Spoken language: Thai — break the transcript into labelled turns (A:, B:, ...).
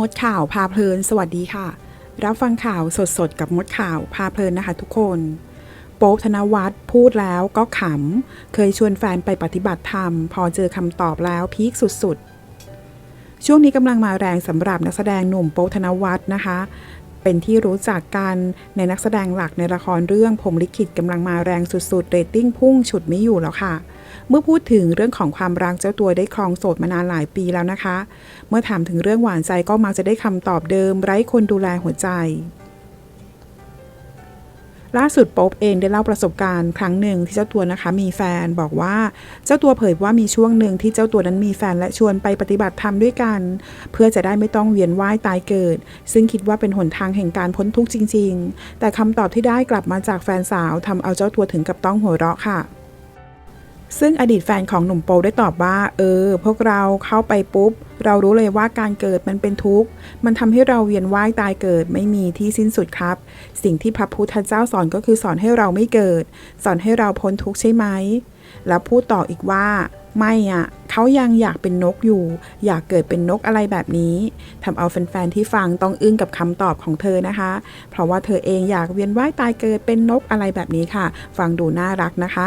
A: มดข่าวพาเพลิน สวัสดีค่ะ รับฟังข่าวสดๆ กับมดข่าวพาเพลินนะคะทุกคน โป๊ปธนวัฒน์พูดแล้วก็ขำ เคยชวนแฟนไปปฏิบัติธรรม พอเจอคำตอบแล้วพีคสุดๆ ช่วงนี้กำลังมาแรงสำหรับนักแสดงหนุ่มโป๊ปธนวัฒน์นะคะ เป็นที่รู้จักกันในนักแสดงหลักในละครเรื่องผมลิขิตกำลังมาแรงสุดๆ เรตติ้งพุ่งฉุดไม่อยู่แล้วค่ะ เมื่อพูดถึงเรื่องของความรักเจ้าตัวได้ครองโสดมานานหลายปีแล้วนะคะ เมื่อถามถึงเรื่องหวานใจก็มักจะได้คำตอบเดิม ไร้คนดูแลหัวใจล่าสุดโป๊ปเองได้เล่าประสบการณ์ครั้งหนึ่งที่เจ้าตัวนะคะมีแฟนบอกว่าเจ้าตัวเผยว่ามีช่วงหนึ่งที่เจ้าตัวนั้นมีแฟนและชวนไปปฏิบัติธรรมด้วยกัน เพื่อจะได้ไม่ต้องเวียนว่ายตายเกิด ซึ่งคิดว่าเป็นหนทางแห่งการพ้นทุกข์จริง ๆ แต่คำตอบที่ได้กลับมาจากแฟนสาวทำเอาเจ้าตัวถึงกับต้องหัวเราะค่ะ ซึ่งอดีตแฟนของหนุ่มโปได้ตอบว่า เออ พวกเราเข้าไปปุ๊บ เรารู้เลยว่าการเกิดมันเป็นทุกข์ มันทำให้เราเวียนว่ายตายเกิดไม่มีที่สิ้นสุดครับ สิ่งที่พระพุทธเจ้าสอนก็คือสอนให้เราไม่เกิด สอนให้เราพ้นทุกข์ใช่ไหม แล้วพูดต่ออีกว่าไม่อะเขายังอยากเป็นนกอยู่ อยากเกิดเป็นนกอะไรแบบนี้ทำเอาแฟนๆที่ฟังต้องอึ้งกับคำตอบของเธอนะคะ เพราะว่าเธอเองอยากเวียนว่ายตายเกิดเป็นนกอะไรแบบนี้ค่ะ ฟังดูน่ารักนะคะ